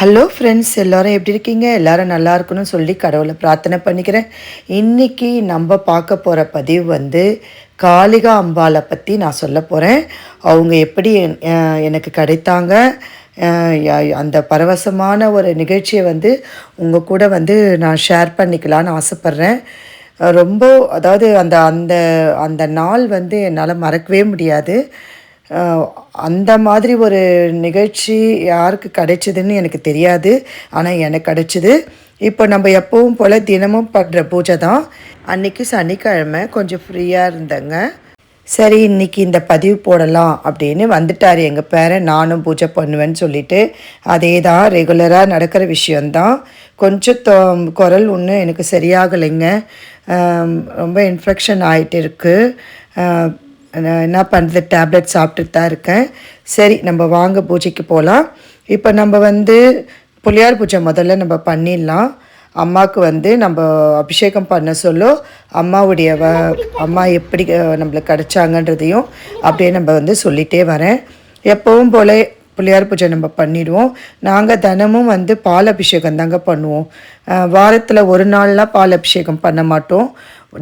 Hello friends எல்லோரும் எப்படி இருக்கீங்க? எல்லாரும் நல்லா இருக்கணும்னு சொல்லி கடவுளை பிரார்த்தனை பண்ணிக்கிறேன். இன்னைக்கு நம்ம பார்க்க போகிற பதிவு வந்து காளிகா அம்பாளை பற்றி நான் சொல்ல போகிறேன் அவங்க எப்படி என்- எனக்கு கிடைத்தாங்க. அந்த பரவசமான ஒரு நிகழ்ச்சியை வந்து உங்கள் கூட வந்து நான் ஷேர் பண்ணிக்கலான்னு ஆசைப்பட்றேன். ரொம்ப அதாவது அந்த அந்த அந்த நாள் வந்து என்னால் மறக்கவே முடியாது. அந்த மாதிரி ஒரு நிகழ்ச்சி யாருக்கு கிடைச்சதுன்னு எனக்கு தெரியாது. ஆனால் எனக்கு கிடைச்சிது. இப்போ நம்ம எப்பவும் போல் தினமும் பண்ணுற பூஜை தான். அன்றைக்கி சனிக்கிழமை கொஞ்சம் ஃப்ரீயாக இருந்தேங்க. சரி இன்றைக்கி இந்த பதிவு போடலாம் அப்படின்னு வந்துட்டார் எங்கள் பேரை. நானும் பூஜை பண்ணுவேன்னு சொல்லிட்டு அதே தான் ரெகுலராக நடக்கிற விஷயந்தான் கொஞ்சம் தொ குரல் ஒன்றும் எனக்கு சரியாகலைங்க. ரொம்ப இன்ஃபெக்ஷன் ஆகிட்டு இருக்குது நான் என்ன பண்ணுறது? டேப்லெட் சாப்பிட்டுட்டு தான் இருக்கேன். சரி நம்ம வாங்க பூஜைக்கு போகலாம். இப்போ நம்ம வந்து புளியார் பூஜை முதல்ல நம்ம பண்ணிடலாம். அம்மாவுக்கு வந்து நம்ம அபிஷேகம் பண்ண சொல்ல. அம்மாவுடைய வ அம்மா எப்படி நம்மளுக்கு கிடைச்சாங்கன்றதையும் அப்படியே நம்ம வந்து சொல்லிகிட்டே வரேன். எப்பவும் போல புளியார் பூஜை நம்ம பண்ணிடுவோம். நாங்கள் தினமும் வந்து பால் அபிஷேகம் தாங்க பண்ணுவோம். வாரத்தில் ஒரு நாள்லாம் பால் அபிஷேகம் பண்ண மாட்டோம்.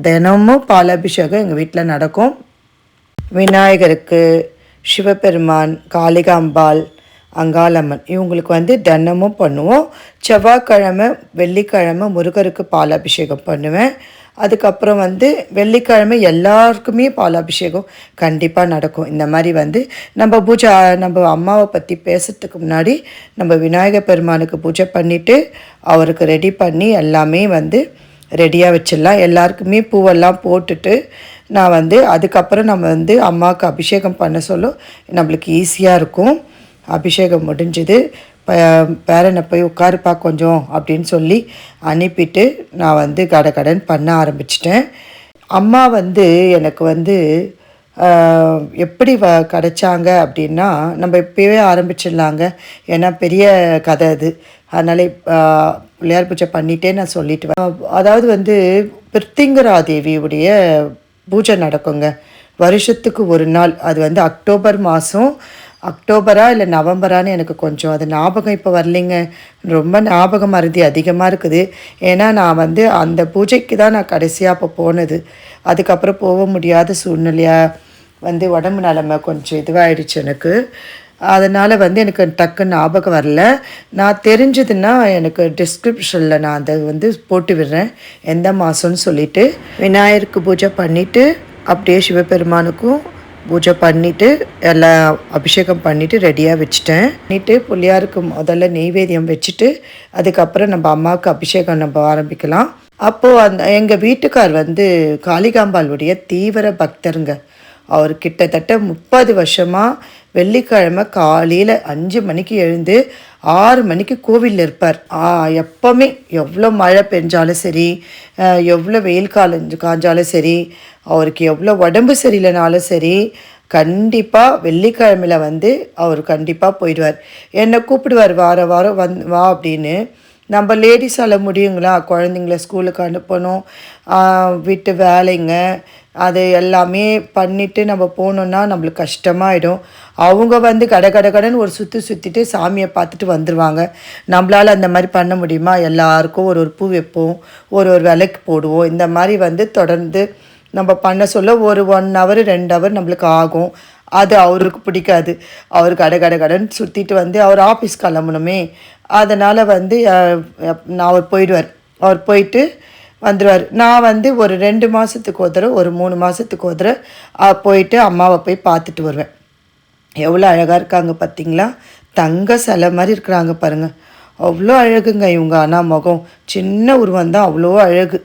தினமும் பால் அபிஷேகம் எங்கள் வீட்டில் நடக்கும். விநாயகருக்கு சிவபெருமான் காளிகாம்பாள் அங்காளம்மன். இவங்களுக்கு வந்து தினமும் பண்ணுவோம். செவ்வாய்க்கிழமை வெள்ளிக்கிழமை முருகருக்கு பால் அபிஷேகம் பண்ணுவேன். அதுக்கப்புறம் வந்து வெள்ளிக்கிழமை எல்லாருக்குமே பால் அபிஷேகம் கண்டிப்பாக நடக்கும். இந்த மாதிரி வந்து நம்ம பூஜை நம்ம அம்மாவை பற்றி பேசுறதுக்கு முன்னாடி நம்ம விநாயகர் பெருமானுக்கு பூஜை பண்ணிவிட்டு அவருக்கு ரெடி பண்ணி எல்லாமே வந்து ரெடியாக வச்சிடலாம். எல்லாருக்குமே பூவெல்லாம் போட்டுட்டு நான் வந்து அதுக்கப்புறம் நம்ம வந்து அம்மாவுக்கு அபிஷேகம் பண்ண சொல்ல நம்மளுக்கு ஈஸியாக இருக்கும். அபிஷேகம் முடிஞ்சுது. பேரனை போய் உட்காருப்பா கொஞ்சம் அப்படின்னு சொல்லி அனுப்பிட்டு நான் வந்து கடகடன் பண்ண ஆரம்பிச்சிட்டேன். அம்மா வந்து எனக்கு வந்து எப்படி வ கிடைச்சாங்க அப்படின்னா நம்ம இப்போவே ஆரம்பிச்சிடலாங்க. ஏன்னா பெரிய கதை அது. அதனால் பிள்ளையார் பூஜை பண்ணிட்டே நான் சொல்லிட்டு அதாவது வந்து பிருத்திங்கராதேவியுடைய பூஜை நடக்குங்க. வருஷத்துக்கு ஒரு நாள். அது வந்து அக்டோபர் மாதம் அக்டோபரா இல்லை நவம்பரான்னு எனக்கு கொஞ்சம் அது ஞாபகம் இப்போ வரலைங்க. ரொம்ப ஞாபகம் மருதி அதிகமாக இருக்குது. ஏன்னா நான் வந்து அந்த பூஜைக்கு தான் நான் கடைசியாக அப்போ போனது. அதுக்கப்புறம் போக முடியாத சூழ்நிலையாக வந்து உடம்பு நிலமை கொஞ்சம் இதுவாகிடுச்சு எனக்கு. அதனால் வந்து எனக்கு டக்குன்னு ஞாபகம் வரல. நான் தெரிஞ்சதுன்னா எனக்கு டிஸ்கிரிப்ஷனில் நான் அதை வந்து போட்டு விடுறேன். எந்த மாதம்னு சொல்லிவிட்டு விநாயகருக்கு பூஜை பண்ணிவிட்டு அப்படியே சிவபெருமானுக்கும் பூஜை பண்ணிவிட்டு எல்லாம் அபிஷேகம் பண்ணிவிட்டு ரெடியாக வச்சுட்டேன். பண்ணிவிட்டு புள்ளியாருக்கு முதல்ல நெய்வேத்தியம் வச்சுட்டு அதுக்கப்புறம் நம்ம அம்மாவுக்கு அபிஷேகம் நம்ம ஆரம்பிக்கலாம். அப்போது அந்த எங்கள் வீட்டுக்கார் வந்து காளிகாம்பாளுடைய தீவிர பக்தருங்க. அவர் கிட்டத்தட்ட முப்பது வருஷமாக வெள்ளிக்கிழமை காலையில் அஞ்சு மணிக்கு எழுந்து ஆறு மணிக்கு கோவிலில் இருப்பார். எப்போவுமே எப்பவுமே எவ்வளோ மழை பெஞ்சாலும் சரி எவ்வளோ வெயில் காலம் காஞ்சாலும் சரி அவருக்கு எவ்வளோ உடம்பு சரியில்லைனாலும் சரி கண்டிப்பாக வெள்ளிக்கிழமையில் வந்து அவர் கண்டிப்பாக போயிடுவார். என்னை கூப்பிடுவார் வார வாரம் வந் வா அப்படின்னு. நம்ம லேடிஸால் முடியுங்களா? குழந்தைங்கள ஸ்கூலுக்கு அனுப்பணும். விட்டு வீட்டு வேலைங்க. அது எல்லாமே பண்ணிவிட்டு நம்ம போனோன்னா நம்மளுக்கு கஷ்டமாயிடும். அவங்க வந்து கட கட கடன் ஒரு சுற்றி சுற்றிட்டு சாமியை பார்த்துட்டு வந்துடுவாங்க நம்மளால் அந்த மாதிரி பண்ண முடியுமா? எல்லாருக்கும் ஒரு ஒரு பூ வைப்போம் ஒரு ஒரு விலைக்கு போடுவோம். இந்த மாதிரி வந்து தொடர்ந்து நம்ம பண்ண சொல்ல ஒரு ஒன் ஹவர் ரெண்டு ஹவர் நம்மளுக்கு ஆகும். அது அவருக்கு பிடிக்காது. அவர் கடை கடை கடன் சுற்றிட்டு வந்து அவர் ஆஃபீஸ் கிளம்பணுமே. அதனால் வந்து நான் அவர் போயிடுவார். அவர் போயிட்டு வந்துடுவார் நான் வந்து ஒரு ரெண்டு மாதத்துக்கு ஒரு தடவை ஒரு மூணு மாதத்துக்கு ஒரு தடவை போயிட்டு அம்மாவை போய் பார்த்துட்டு வருவேன். எவ்வளோ அழகாக இருக்காங்க பார்த்தீங்களா தங்க சிலை மாதிரி இருக்கிறாங்க பாருங்கள் அவ்வளோ அழகுங்க இவங்க ஆனால் முகம். சின்ன உருவம் தான் அவ்வளோ அழகு.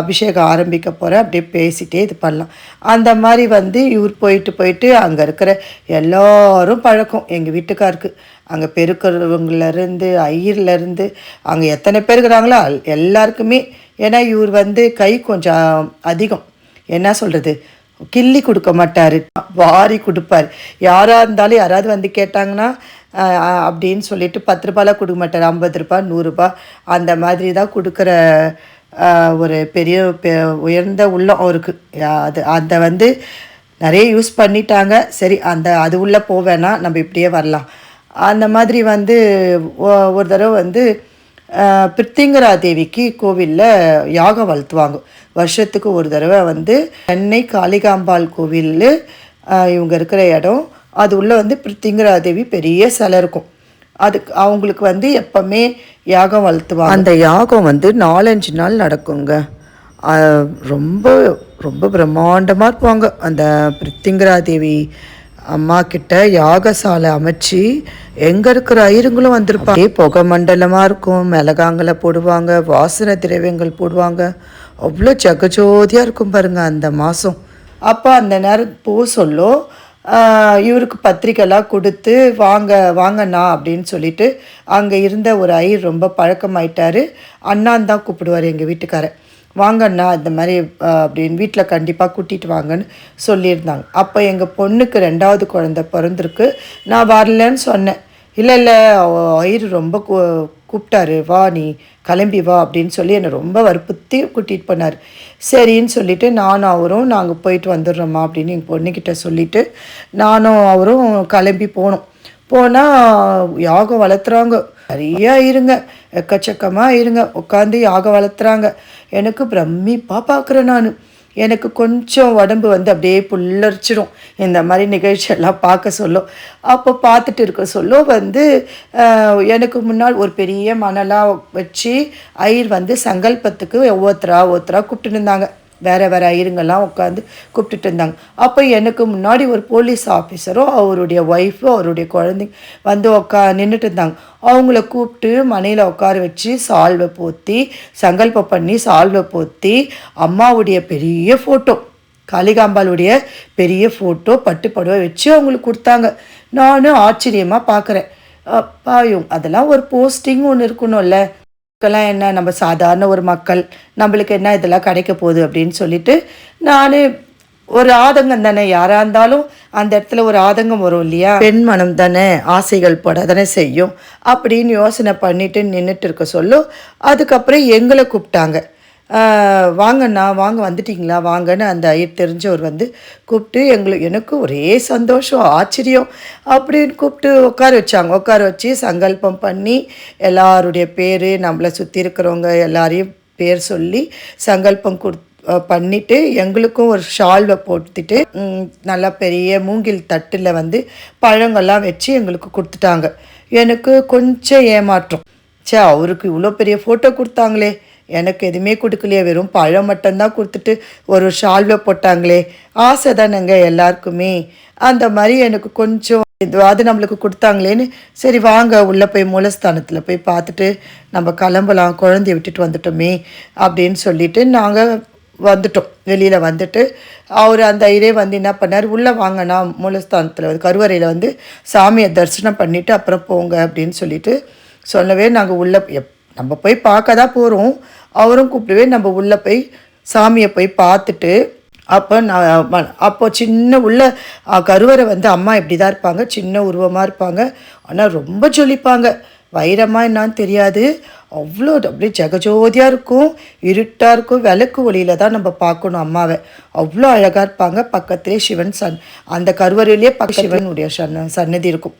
அபிஷேகம் ஆரம்பிக்க போகிறேன் அப்படியே பேசிகிட்டே இது பண்ணலாம். அந்த மாதிரி வந்து இவர் போயிட்டு போயிட்டு அங்கே இருக்கிற எல்லோரும் பழக்கம். எங்கள் வீட்டுக்காருக்கு. அங்கே பெருக்கிறவங்களேருந்து ஐயர்லேருந்து அங்கே எத்தனை பேர் இருக்கிறாங்களோ எல்லாருக்குமே ஏன்னா இவர் வந்து கை கொஞ்சம் அதிகம். என்ன சொல்கிறது கிள்ளி கொடுக்க மாட்டார். வாரி கொடுப்பார். யாராக இருந்தாலும் யாராவது வந்து கேட்டாங்கன்னா அப்படின்னு சொல்லிட்டு பத்து ரூபாயெலாம் கொடுக்க மாட்டார். ஐம்பது ரூபாய் நூறுரூபா அந்த மாதிரி தான் கொடுக்குற ஒரு பெரிய பெ- உயர்ந்த உள்ளம் அவருக்கு. அது அந்த வந்து நிறைய யூஸ் பண்ணிட்டாங்க. சரி அந்த அது உள்ளே போவேன்னா நம்ம இப்படியே வரலாம். அந்த மாதிரி வந்து ஒ- ஒரு தடவை வந்து பிரித்திங்கரா தேவிக்கு கோவிலில் யாகம் வளர்த்துவாங்க வருஷத்துக்கு ஒரு தடவை வந்து சென்னை காளிகாம்பாள் கோவிலில் இவங்க இருக்கிற இடம். அது உள்ளே வந்து பிரித்திங்கரா தேவி பெரிய சிலை இருக்கும். அதுக்கு அவங்களுக்கு வந்து எப்பவுமே யாகம் வளர்த்துவாங்க அந்த யாகம் வந்து நாலஞ்சு நாள் நடக்குங்க. ரொம்ப ரொம்ப பிரம்மாண்டமாக இருப்பாங்க அந்த பிரித்திங்கரா தேவி அம்மா கிட்ட யாகசாலை அமைச்சு எங்கே இருக்கிற ஐயருங்களும் வந்திருப்பாங்க புகை மண்டலமாக இருக்கும் மிளகாங்களை போடுவாங்க வாசனை திரவியங்கள் போடுவாங்க. அவ்வளோ ஜகஜோதியாக இருக்கும் பாருங்கள் அந்த மாதம் அப்போ அந்த நேரம் போ சொல்லோ இவருக்கு பத்திரிக்கைலாம் கொடுத்து வாங்க வாங்கண்ணா அப்படின்னு சொல்லிட்டு அங்கே இருந்த ஒரு ஐயர் ரொம்ப பழக்கமாயிட்டார். அண்ணான் தான் கூப்பிடுவார் எங்கள் வீட்டுக்காரர். வாங்கண்ணா இந்த மாதிரி அப்படின்னு வீட்டில் கண்டிப்பாக கூட்டிகிட்டு வாங்கன்னு சொல்லியிருந்தாங்க. அப்போ எங்கள் பொண்ணுக்கு ரெண்டாவது குழந்த பிறந்திருக்கு. நான் வரலன்னு சொன்னேன். இல்லை இல்லை ஐயர் ரொம்ப கூ- கூப்பிட்டாரு. வா நீ கிளம்பி வா அப்படின்னு சொல்லி என்னை ரொம்ப வற்புறுத்தி கூட்டிகிட்டு போனார். சரின்னு சொல்லிவிட்டு நானும் அவரும் நாங்கள் போயிட்டு வந்துடுறோம்மா அப்படின்னு எங்கள் பொண்ணுக்கிட்ட சொல்லிவிட்டு நானும் அவரும் கிளம்பி போனோம். போனால் யாகம் வளர்த்துறாங்க. நிறையா இருங்க. எக்கச்சக்கமாக இருங்க. உட்காந்து யாகம் வளர்த்துறாங்க. எனக்கு பிரமிப்பாக பார்க்குறேன் நான். எனக்கு கொஞ்சம் உடம்பு வந்து அப்படியே புல்லரிச்சிடும். இந்த மாதிரி நிகழ்ச்சியெல்லாம் பார்க்க சொல்லும். அப்போ பார்த்துட்டு இருக்க சொல்ல வந்து எனக்கு முன்னால் ஒரு பெரிய மணலாக வச்சு ஐயர் வந்து சங்கல்பத்துக்கு ஒவ்வொருத்தரா ஒவ்வொருத்தரா கூப்பிட்டு இருந்தாங்க. வேற வேற ஐயருங்கெல்லாம் உட்காந்து கூப்பிட்டுட்டு இருந்தாங்க. அப்போ எனக்கு முன்னாடி ஒரு போலீஸ் ஆஃபீஸரும் அவருடைய ஒய்ஃபும் அவருடைய குழந்தைங்க வந்து உட்கா நின்றுட்டு இருந்தாங்க. அவங்கள கூப்பிட்டு மனையில் உட்கார வச்சு சால்வை போத்தி சங்கல்பம் பண்ணி சால்வை போத்தி அம்மாவுடைய பெரிய ஃபோட்டோ காளிகாம்பாளுடைய பெரிய ஃபோட்டோ பட்டு வச்சு அவங்களுக்கு கொடுத்தாங்க. நானும் ஆச்சரியமாக பார்க்குறேன் அப்பாயும் அதெல்லாம் ஒரு போஸ்டிங் ஒன்று இருக்கணும்ல. இதுக்கெல்லாம் என்ன நம்ம சாதாரண ஒரு மக்கள் நம்மளுக்கு என்ன இதெல்லாம் கிடைக்க போகுது அப்படின்னு சொல்லிட்டு நான் ஒரு ஆதங்கம் தானே. யாராக இருந்தாலும் அந்த இடத்துல ஒரு ஆதங்கம் வரும் இல்லையா? பெண் மனம் தானே ஆசைகள் பட தானே செய்யும். அப்படின்னு யோசனை பண்ணிட்டு நின்றுட்டு இருக்க சொல்லும் அதுக்கப்புறம் எங்களை கூப்பிட்டாங்க. வாங்கண்ணா வாங்க வந்துட்டிங்களா? வாங்கன்னு அந்த ஐயர் தெரிஞ்சவர் வந்து கூப்பிட்டு எங்களுக்கு எனக்கு ஒரே சந்தோஷம் ஆச்சரியம் அப்படின்னு கூப்பிட்டு உட்கார வச்சாங்க. உட்கார வச்சு சங்கல்பம் பண்ணி எல்லாருடைய பேர் நம்மளை சுற்றி இருக்கிறவங்க எல்லாரையும் பேர் சொல்லி சங்கல்பம் கொடு பண்ணிவிட்டு பண்ணிட்டு எங்களுக்கும் ஒரு ஷால்வை போட்டுட்டு நல்லா பெரிய மூங்கில் தட்டில் வந்து பழங்கள்லாம் வச்சு எங்களுக்கு கொடுத்துட்டாங்க. எனக்கு கொஞ்சம் ஏமாற்றம். சே அவருக்கு இவ்வளோ பெரிய ஃபோட்டோ கொடுத்தாங்களே. எனக்கு எதுவுமே கொடுக்கலையே வெறும் பழம் மட்டும்தான் கொடுத்துட்டு ஒரு ஷால்வை போட்டாங்களே. ஆசை தானேங்க எல்லாருக்குமே. அந்த மாதிரி எனக்கு கொஞ்சம் இது அது நம்மளுக்கு கொடுத்தாங்களேன்னு சரி வாங்க உள்ளே போய் மூலஸ்தானத்தில் போய் பார்த்துட்டு நம்ம கிளம்பலாம் குழந்தைய விட்டுட்டு வந்துட்டோமே அப்படின்னு சொல்லிட்டு நாங்கள் வந்துட்டோம். வெளியில் வந்துட்டு அவர் அந்த இதே வந்து என்ன பண்ணார் உள்ளே வாங்கினா மூலஸ்தானத்தில் வந்து கருவறையில் வந்து சாமியை தரிசனம் பண்ணிவிட்டு அப்புறம் போங்க அப்படின்னு சொல்லிட்டு சொல்லவே நாங்கள் உள்ளே எப் நம்ம போய் பார்க்க தான் போகிறோம் அவரும் கூப்பிடவே நம்ம உள்ளே போய் சாமியை போய் பார்த்துட்டு அப்போ நான் அப்போ சின்ன உள்ள கருவறை வந்து அம்மா இப்படி தான் இருப்பாங்க சின்ன உருவமாக இருப்பாங்க. ஆனால் ரொம்ப ஜொலிப்பாங்க. வைரமாக என்னான்னு தெரியாது. அவ்வளோ அப்படியே ஜெகஜோதியாக இருக்கும் இருட்டாக இருக்கும். விளக்கு ஒளியில் தான் நம்ம பார்க்கணும் அம்மாவை. அவ்வளோ அழகாக இருப்பாங்க. பக்கத்துலேயே சிவன் சன் அந்த கருவறையிலேயே பக்க சிவனுடைய சன்ன சன்னதி இருக்கும்.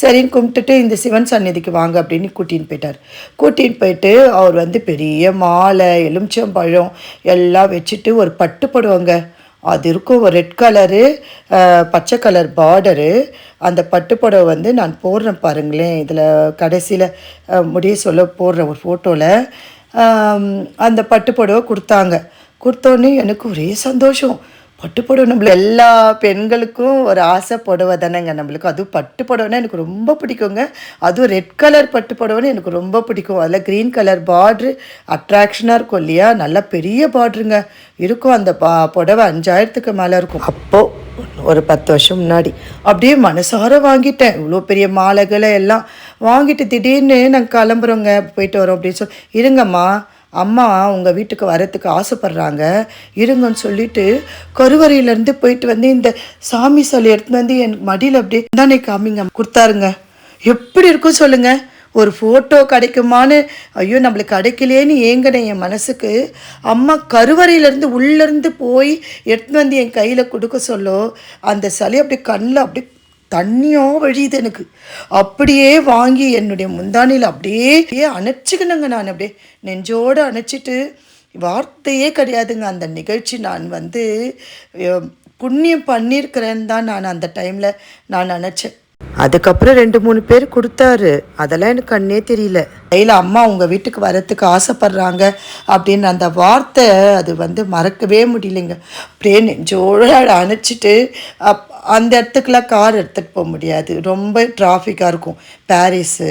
சரின்னு கும்பிட்டுட்டு இந்த சிவன் சந்நிதிக்கு வாங்க அப்படின்னு கூட்டின்னு போயிட்டார். கூட்டின்னு போயிட்டு அவர் வந்து பெரிய மாலை எலுமிச்சம்பழம் எல்லாம் வச்சுட்டு ஒரு பட்டு போடுவாங்க. அது இருக்கும் ஒரு ரெட் கலரு பச்சை கலர் பார்டரு அந்த பட்டு புடவை வந்து நான் போடுறேன் பாருங்களேன். இதில் கடைசியில் முடிய சொல்ல போடுற ஒரு ஃபோட்டோவில் அந்த பட்டு புடவை கொடுத்தாங்க. கொடுத்தோன்னே எனக்கு ஒரே சந்தோஷம். பட்டு புடவை நம்மள எல்லா பெண்களுக்கும் ஒரு ஆசை புடவை தானேங்க நம்மளுக்கு. அதுவும் பட்டு புடவைனா எனக்கு ரொம்ப பிடிக்குங்க. அதுவும் ரெட் கலர் பட்டு புடவைன்னு எனக்கு ரொம்ப பிடிக்கும். அதில் க்ரீன் கலர் பார்ட்ரு அட்ராக்ஷனாக இருக்கும் இல்லையா? நல்லா பெரிய பார்ட்ருங்க இருக்கும். அந்த பா புடவை அஞ்சாயிரத்துக்கு மேலே இருக்கும். அப்போது ஒரு பத்து வருஷம் முன்னாடி அப்படியே மனசார வாங்கிட்டேன். இவ்வளோ பெரிய மாலைகளை எல்லாம் வாங்கிட்டு திடீர்னு நாங்கள் கிளம்புறோங்க. போயிட்டு வரோம் அப்படின்னு சொல்லி இருங்கம்மா. அம்மா உங்கள் வீட்டுக்கு வரத்துக்கு ஆசைப்பட்றாங்க. இருங்கன்னு சொல்லிட்டு கருவறையிலேருந்து போயிட்டு வந்து இந்த சாமி சிலை எடுத்துன்னு வந்து என் மடியில் அப்படியே தானே காமிங்க. கொடுத்தாருங்க. எப்படி இருக்கும் சொல்லுங்க. ஒரு ஃபோட்டோ கிடைக்குமான்னு. ஐயோ நம்மளுக்கு கிடைக்கலையேன்னு ஏங்கினேன் என் மனசுக்கு. அம்மா கருவறையிலேருந்து உள்ளேருந்து போய் எடுத்துன்னு வந்து என் கையில் கொடுக்க சொல்லோ. அந்த சிலையை அப்படியே கண்ணில் அப்படியே தண்ணியோ வழியுது எனக்கு. அப்படியே வாங்கி என்னுடைய முந்தானியில் அப்படியே அப்படியே அணைச்சிக்கணுங்க நான் அப்படியே. நெஞ்சோடு அணைச்சிட்டு வார்த்தையே கிடையாதுங்க. அந்த நிகழ்ச்சி நான் வந்து புண்ணியம் பண்ணியிருக்கிறேன்னு தான் நான் அந்த டைமில் நான் நினச்சேன். அதுக்கப்புறம் ரெண்டு மூணு பேர் கொடுத்தாரு. அதெல்லாம் எனக்கு கண்ணே தெரியல. கையில் அம்மா உங்கள் வீட்டுக்கு வரத்துக்கு ஆசைப்படுறாங்க அப்படின்னு அந்த வார்த்தை அது வந்து மறக்கவே முடியலைங்க. அப்படியே நெஞ்சோட அணைச்சிட்டு அப் அந்த இடத்துக்குலாம் கார் எடுத்துகிட்டு போக முடியாது. ரொம்ப டிராஃபிக்காக இருக்கும். பாரிஸு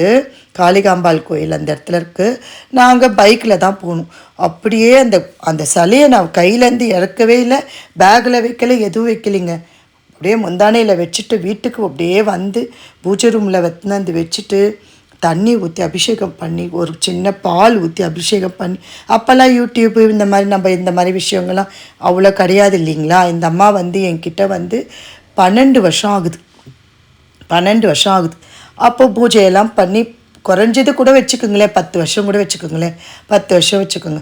காளிகாம்பாள் கோயில் அந்த இடத்துல இருக்குது நாங்கள் பைக்கில் தான் போகணும். அப்படியே அந்த அந்த சிலையை நான் கையிலேருந்து இறக்கவே இல்லை. பேக்கில் வைக்கல எதுவும் வைக்கலைங்க. அப்படியே முந்தானையில் வச்சுட்டு வீட்டுக்கு அப்படியே வந்து பூஜை ரூமில் வந்து வச்சுட்டு தண்ணி ஊற்றி அபிஷேகம் பண்ணி ஒரு சின்ன பால் ஊற்றி அபிஷேகம் பண்ணி அப்போல்லாம் யூடியூப்பு இந்த மாதிரி நம்ம இந்த மாதிரி விஷயங்கள்லாம் அவ்வளோ கிடையாது இல்லைங்களா? இந்த அம்மா வந்து என்கிட்ட வந்து பன்னெண்டு வருஷம் ஆகுது. பன்னெண்டு வருஷம் ஆகுது. அப்போ பூஜையெல்லாம் பண்ணி குறைஞ்சது கூட வச்சுக்கோங்களேன் பத்து வருஷம் கூட வச்சுக்கோங்களேன் பத்து வருஷம் வச்சுக்கோங்க.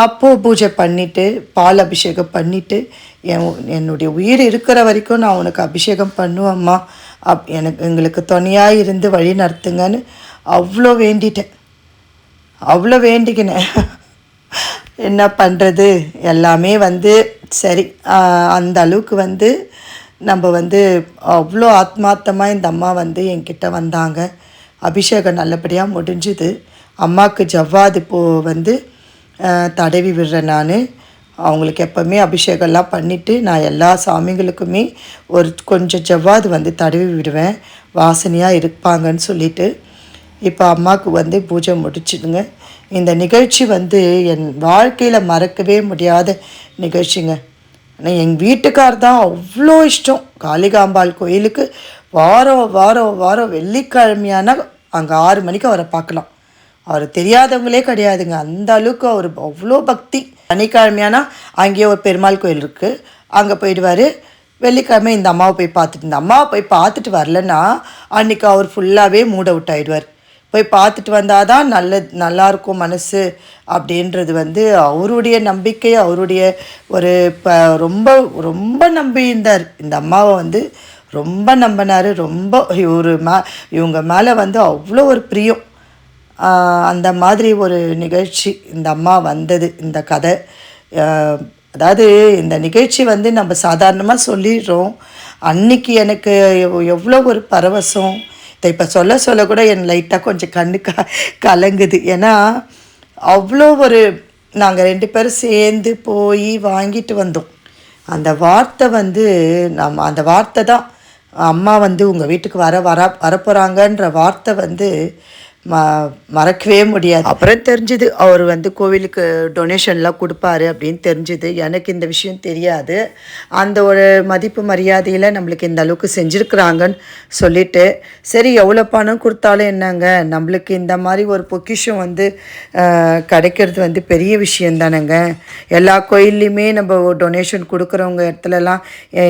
அப்போது பூஜை பண்ணிவிட்டு பால் அபிஷேகம் பண்ணிவிட்டு என் என்னுடைய உயிர் இருக்கிற வரைக்கும் நான் உனக்கு அபிஷேகம் பண்ணுவேம்மா. அப் எனக்கு எங்களுக்கு துணையாக இருந்து வழி நடத்துங்கன்னு அவ்வளோ வேண்டிட்டேன். அவ்வளோ வேண்டிக்கினேன். என்ன பண்ணுறது எல்லாமே வந்து சரி அந்த அளவுக்கு வந்து நம்ம வந்து அவ்வளோ ஆத்மார்த்தமாக இந்த அம்மா வந்து என்கிட்ட வந்தாங்க. அபிஷேகம் நல்லபடியாக முடிஞ்சுது. அம்மாவுக்கு ஜவ்வாது பூ வந்து தடவி விடுறேன் நான். அவங்களுக்கு எப்போவுமே அபிஷேகம்லாம் பண்ணிவிட்டு நான் எல்லா சாமிங்களுக்குமே ஒரு கொஞ்சம் ஜவ்வாது வந்து தடவி விடுவேன். வாசனையாக இருப்பாங்கன்னு சொல்லிட்டு. இப்போ அம்மாவுக்கு வந்து பூஜை முடிச்சிடுங்க. இந்த நிகழ்ச்சி வந்து என் வாழ்க்கையில் மறக்கவே முடியாத நிகழ்ச்சிங்க. ஆனால் எங்கள் வீட்டுக்கார் தான் அவ்வளோ இஷ்டம். காளிகாம்பாள் கோயிலுக்கு வாரம் வாரம் வாரம் வெள்ளிக்கிழமையான அங்கே ஆறு மணிக்கு அவரை பார்க்கலாம். அவர் தெரியாதவங்களே கிடையாதுங்க. அந்த அளவுக்கு அவர் அவ்வளோ பக்தி. சனிக்கிழமையானா அங்கேயே ஒரு பெருமாள் கோயில் இருக்குது அங்கே போயிடுவார். வெள்ளிக்கிழமை இந்த அம்மாவை போய் பார்த்துட்டு இந்த அம்மாவை போய் பார்த்துட்டு வரலன்னா அன்றைக்கி அவர் ஃபுல்லாகவே மூட் அவுட் ஆகிடுவார் போய் பார்த்துட்டு வந்தால் தான் நல்ல நல்லா இருக்கும் மனசு அப்படின்றது வந்து அவருடைய நம்பிக்கை அவருடைய ஒரு இப்போ ரொம்ப ரொம்ப நம்பியிருந்தார். இந்த அம்மாவை வந்து ரொம்ப நம்பினார். ரொம்ப இவர் மே இவங்க மேலே வந்து அவ்வளோ ஒரு பிரியம். அந்த மாதிரி ஒரு நிகழ்ச்சி இந்த அம்மா வந்தது இந்த கதை. அதாவது இந்த நிகழ்ச்சி வந்து நம்ம சாதாரணமாக சொல்லிடுறோம். அன்னைக்கு எனக்கு எவ்வளோ ஒரு பரவசம். இதை இப்போ சொல்ல சொல்ல கூட என் லைட்டாக கொஞ்சம் கண்ணு க கலங்குது. ஏன்னா அவ்வளோ ஒரு நாங்கள் ரெண்டு பேரும் சேர்ந்து போய் வாங்கிட்டு வந்தோம். அந்த வார்த்தை வந்து நம்ம அந்த வார்த்தை தான். அம்மா வந்து உங்கள் வீட்டுக்கு வர வர வரப்போகிறாங்கன்ற வார்த்தை வந்து ம மறக்கவே முடியாது. அப்புறம் தெரிஞ்சுது அவர் வந்து கோவிலுக்கு டொனேஷன்லாம் கொடுப்பாரு அப்படின்னு தெரிஞ்சுது. எனக்கு இந்த விஷயம் தெரியாது. அந்த ஒரு மதிப்பு மரியாதையில் நம்மளுக்கு இந்த அளவுக்கு செஞ்சுருக்குறாங்கன்னு சொல்லிட்டு சரி எவ்வளோ பணம் கொடுத்தாலும் என்னங்க? நம்மளுக்கு இந்த மாதிரி ஒரு பொக்கிஷம் வந்து கிடைக்கிறது வந்து பெரிய விஷயம் தானேங்க. எல்லா கோயில்லையுமே நம்ம டொனேஷன் கொடுக்குறவங்க இடத்துலலாம்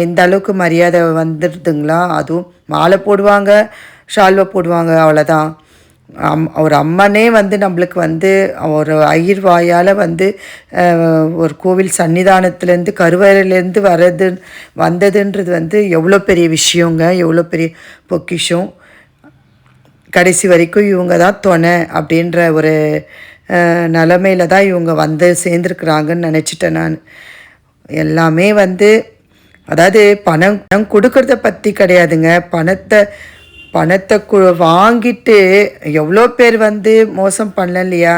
இந்த அளவுக்கு மரியாதை வந்துடுதுங்களா அதுவும் மாலை போடுவாங்க ஷால்வை போடுவாங்க அவ்வளோதான். அம் ஒரு அம்மனே வந்து நம்மளுக்கு வந்து ஒரு அயிர்வாயால் வந்து ஒரு கோவில் சன்னிதானத்துலேருந்து கருவறையிலேருந்து வர்றது வந்ததுன்றது வந்து எவ்வளோ பெரிய விஷயங்க எவ்வளோ பெரிய பொக்கிஷம். கடைசி வரைக்கும் இவங்க தான் துணை அப்படின்ற ஒரு நிலமையில தான் இவங்க வந்து சேர்ந்துருக்குறாங்கன்னு நினச்சிட்டேன் நான். எல்லாமே வந்து அதாவது பணம் பணம் கொடுக்கறத பற்றி கிடையாதுங்க. பணத்தை பணத்தை கு வாங்கிட்டு எவ்வளோ பேர் வந்து மோசம் பண்ணல இல்லையா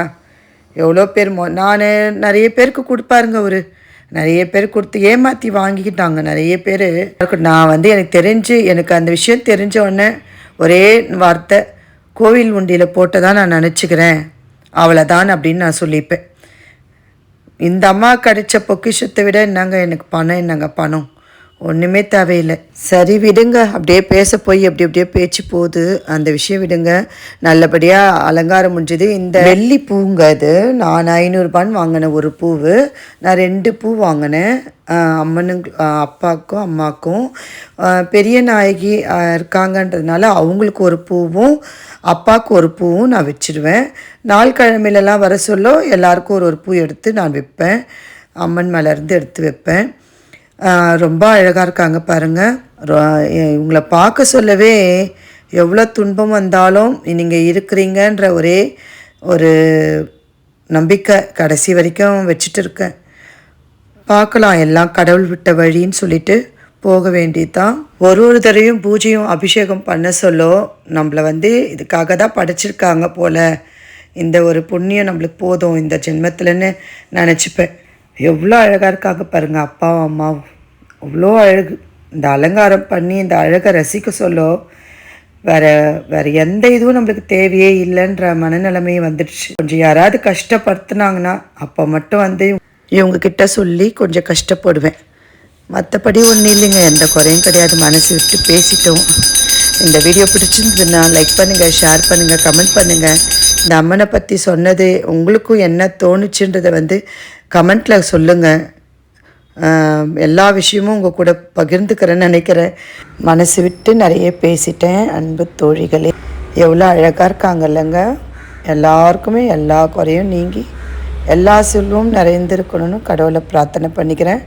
எவ்வளோ பேர் மோ நான் நிறைய பேருக்கு கொடுப்பாருங்க அவர். நிறைய பேர் கொடுத்து ஏமாற்றி வாங்கிக்கிட்டாங்க. நிறைய பேர். நான் வந்து எனக்கு தெரிஞ்சு எனக்கு அந்த விஷயம் தெரிஞ்ச உடனே ஒரே வார்த்தை கோவில் உண்டியில் போட்டதான் நான் நினச்சிக்கிறேன். அவ்வளோதான் அப்படின்னு நான் சொல்லிப்பேன். இந்த அம்மா கிடைச்ச பொக்கிஷத்தை விட என்னங்க எனக்கு பணம் என்னங்க பணம்? ஒன்றுமே தேவையில்லை. சரி விடுங்க. அப்படியே பேச போய் அப்படி அப்படியே பேச்சு போகுது. அந்த விஷயம் விடுங்க. நல்லபடியாக அலங்காரம் முடிஞ்சது. இந்த வெள்ளி பூங்க அது நான் ஐநூறுரூபான்னு வாங்கின ஒரு பூவு. நான் ரெண்டு பூ வாங்கினேன். அம்மனுங்க அப்பாவுக்கும் அம்மாக்கும். பெரிய நாயகி இருக்காங்கன்றதுனால அவங்களுக்கு ஒரு பூவும் அப்பாவுக்கு ஒரு பூவும் நான் வச்சிருவேன். நாள் கிழமையிலலாம் வர சொல்ல எல்லாருக்கும் ஒரு ஒரு பூ எடுத்து நான் விற்பேன் அம்மன் மேலேருந்து எடுத்து வைப்பேன். ரொம்ப அழகாக இருக்காங்க பாருங்கள் இவங்களை பார்க்க சொல்லவே எவ்வளோ துன்பம் வந்தாலும் நீங்கள் இருக்கிறீங்கன்ற ஒரே ஒரு நம்பிக்கை கடைசி வரைக்கும் வச்சுட்டு இருக்கேன். பார்க்கலாம் எல்லாம் கடவுள் விட்ட வழின்னு சொல்லிட்டு போக வேண்டியதுதான். ஒரு ஒரு தடவையும் பூஜையும் அபிஷேகம் பண்ண சொல்லோ நம்மளை வந்து இதுக்காக தான் படைச்சிருக்காங்க போல். இந்த ஒரு புண்ணியம் நம்மளுக்கு போதும் இந்த ஜென்மத்தில்னு நினச்சிப்பேன். எவ்வளோ அழகாக இருக்காங்க பாருங்கள் அப்பாவும் அம்மாவும். அவ்வளோ அழகு. இந்த அலங்காரம் பண்ணி இந்த அழகை ரசிக்க சொல்லோ வேறு வேறு எந்த இதுவும் நம்மளுக்கு தேவையே இல்லைன்ற மனநிலைமையே வந்துடுச்சு. கொஞ்சம் யாராவது கஷ்டப்படுத்துனாங்கன்னா அப்போ மட்டும் வந்து இவங்க கிட்ட சொல்லி கொஞ்சம் கஷ்டப்படுவேன். மற்றபடி ஒன்றும் இல்லைங்க. எந்த குறையும் கிடையாது. மனசு விட்டு பேசிட்டோம். இந்த வீடியோ பிடிச்சிருந்ததுன்னா லைக் பண்ணுங்கள் ஷேர் பண்ணுங்கள் கமெண்ட் பண்ணுங்கள் இந்த அம்மனை பற்றி சொன்னது உங்களுக்கும் என்ன தோணுச்சுன்றதை வந்து கமெண்ட்டில் சொல்லுங்கள் எல்லா விஷயமும் உங்கள் கூட பகிர்ந்துக்கிறேன்னு நினைக்கிறேன். மனசு விட்டு நிறைய பேசிட்டேன் அன்பு தோழிகளே. எவ்வளோ அழகாக இருக்காங்கல்லங்க எல்லாருக்குமே எல்லா குறையும் நீங்கி எல்லா செல்வமும் நிறைந்திருக்கணும்னு கடவுளை பிரார்த்தனை பண்ணிக்கிறேன்.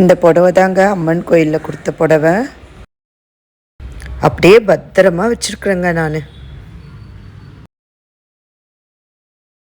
இந்த புடவை தாங்க அம்மன் கோயிலில் கொடுத்த புடவை. அப்படியே பத்திரமா வச்சுருக்குறேங்க நான்.